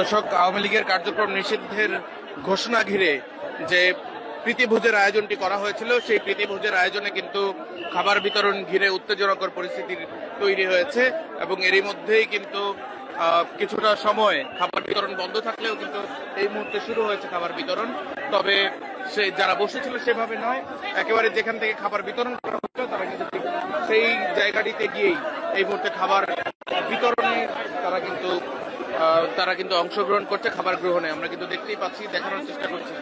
দর্শক আওয়ামী লীগের কার্যক্রম নিষিদ্ধের ঘোষণা ঘিরে যে প্রীতিভোজের আয়োজনটি করা হয়েছিল, সেই প্রীতিভোজের আয়োজনে কিন্তু খাবার বিতরণ ঘিরে উত্তেজনকর পরিস্থিতি তৈরি হয়েছে এবং এরই মধ্যেই কিন্তু কিছুটা সময় খাবার বিতরণ বন্ধ থাকলেও কিন্তু এই মুহূর্তে শুরু হয়েছে খাবার বিতরণ। তবে সে যারা বসেছিল সেভাবে নয়, একেবারে যেখান থেকে খাবার বিতরণ করা হচ্ছিল তারা কিন্তু সেই জায়গাটিতে গিয়েই এই মুহূর্তে খাবার বিতরণে তারা কিন্তু আহ, তারা কিন্তু অংশগ্রহণ করছে খাবার গ্রহণে। আমরা কিন্তু দেখতেই পাচ্ছি দেখানোর চেষ্টা করছি।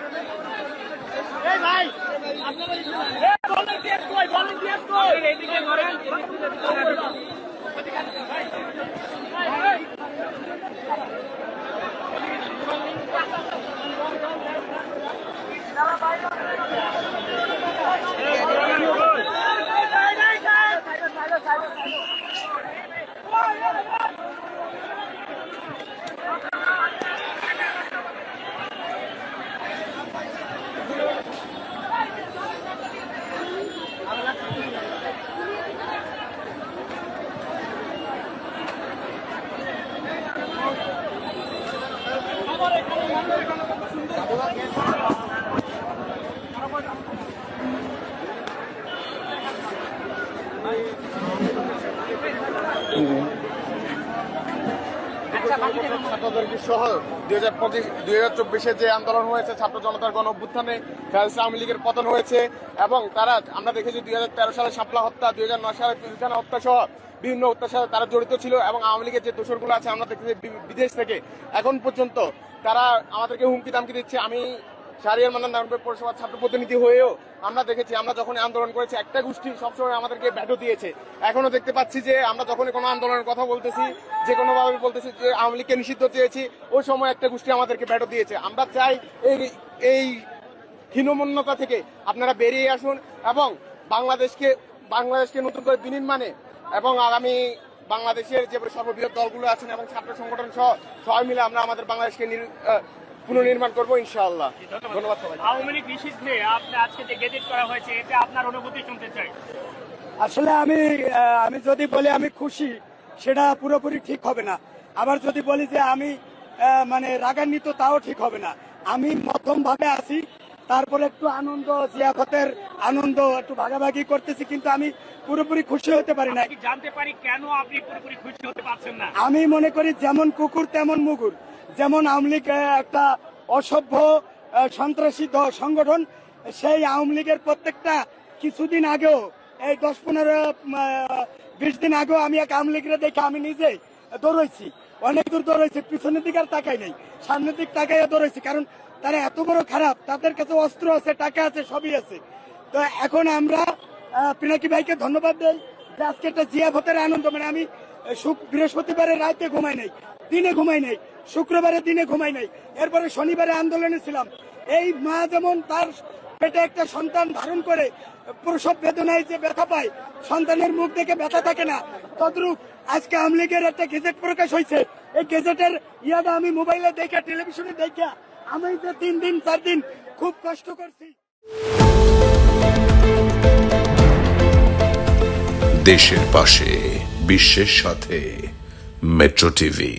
সহ দুই হাজার পঁচিশ, দুই হাজার চব্বিশে যে আন্দোলন হয়েছে, ছাত্র জনতার অভ্যুত্থানে লীগের পতন হয়েছে, এবং তারা, আমরা দেখেছি হাজার তেরো সালে হত্যা, দুই হাজার নয় সালে হত্যা সহ বিভিন্ন হত্যার সাথে তারা জড়িত ছিল, এবং আওয়ামী লীগের যে দোষরগুলো আছে, আমরা দেখেছি বিদেশ থেকে। এখন পর্যন্ত তারা আমাদেরকে হুমকি দামকি দিচ্ছে। আমি শাহরিয়ার মান্নান নারায়ণপুর পৌরসভার ছাত্র প্রতিনিধি হয়েও আমরা দেখেছি, আমরা যখন আন্দোলন করেছি, একটা গোষ্ঠী সবসময় আমাদেরকে ব্যাটো দিয়েছে। এখনও দেখতে পাচ্ছি যে আমরা যখনই কোনো আন্দোলনের কথা বলতেছি, যে কোনোভাবে বলতেছি যে আওয়ামী লীগকে নিষিদ্ধ চেয়েছি, ওই সময় একটা গোষ্ঠী আমাদেরকে ব্যাটো দিয়েছে। আমরা চাই এই এই হীনমন্যতা থেকে আপনারা বেরিয়ে আসুন এবং বাংলাদেশকে বাংলাদেশকে নতুন করে বিনির্মাণে এবং আগামী বাংলাদেশের যে সর্ববৃহৎ দলগুলো আছেন এবং ছাত্র সংগঠন সহ সবাই মিলে আমরা আমাদের বাংলাদেশকে পুনর্নির্মাণ করব ইনশাআল্লাহ। ধন্যবাদ সবাই আওয়ামী লীগ নিষিদ্ধে আপনি আজকে যে গেজেট করা হয়েছে এতে আপনার অনুভূতি শুনতে চাই। আসলে আমি আমি যদি বলি আমি খুশি সেটা পুরোপুরি ঠিক হবে না। আবার যদি বলি যে আমি আহ, মানে রাগান্বিত তাও ঠিক হবে না। আমি মধ্যম ভাবে আছি তারপরে একটু আনন্দ জিয়াফতের আনন্দ একটু ভাগাভাগি করতেছি কিন্তু আমি পুরোপুরি খুশি হতে পারি না জানতে পারি কেন আপনি পুরোপুরি খুশি হতে পারছেন না। আমি মনে করি যেমন কুকুর তেমন মুগুর। যেমন আওয়ামী লীগ একটা অসভ্য সন্ত্রাসী সংগঠন সেই আওয়ামী লীগের প্রত্যেকটা কিছুদিন আগেও এই দশ পনেরো বিশ দিন আগেও আমি এক আওয়ামী লীগের দেখে আমি নিজে দৌড়াইছি। অনেক দূর দৌড়াইছি, পিছনের দিকে আর তাকাই নাই। সামনের দিক তাকাইয়া দৌড়াইছি, কারণ তারা এত বড় খারাপ, তাদের কাছে অস্ত্র আছে, টাকা আছে, সবই আছে। তো এখন আমরা পিনাকি ভাইকে ধন্যবাদ দেই যে আজকে একটা জিয়া জিয়াফতের আনন্দ মানে আমি শুক- বৃহস্পতিবারে রাতে ঘুমাই নাই, দিনে ঘুমাই নাই, শুক্রবারে দিনে ঘুমাই নাই, এরপরে শনিবারে আন্দোলনে ছিলাম। এই মা যেমন তার পেটে একটা সন্তান ধারণ করে প্রসব বেদনায় যে ব্যথা পায়, সন্তানের মুখ দেখে ব্যথা থাকে না। তদ্রূপ আজকে আওয়ামী লীগের একটা গেজেট প্রকাশ হয়েছে। এই গেজেটের ইয়াটা আমি মোবাইলে দেখে, টেলিভিশনে দেখে, আমি যে তিন দিন, চার দিন খুব কষ্ট করছি। দেশের পাশে, বিশ্বের সাথে, মেট্রো টিভি।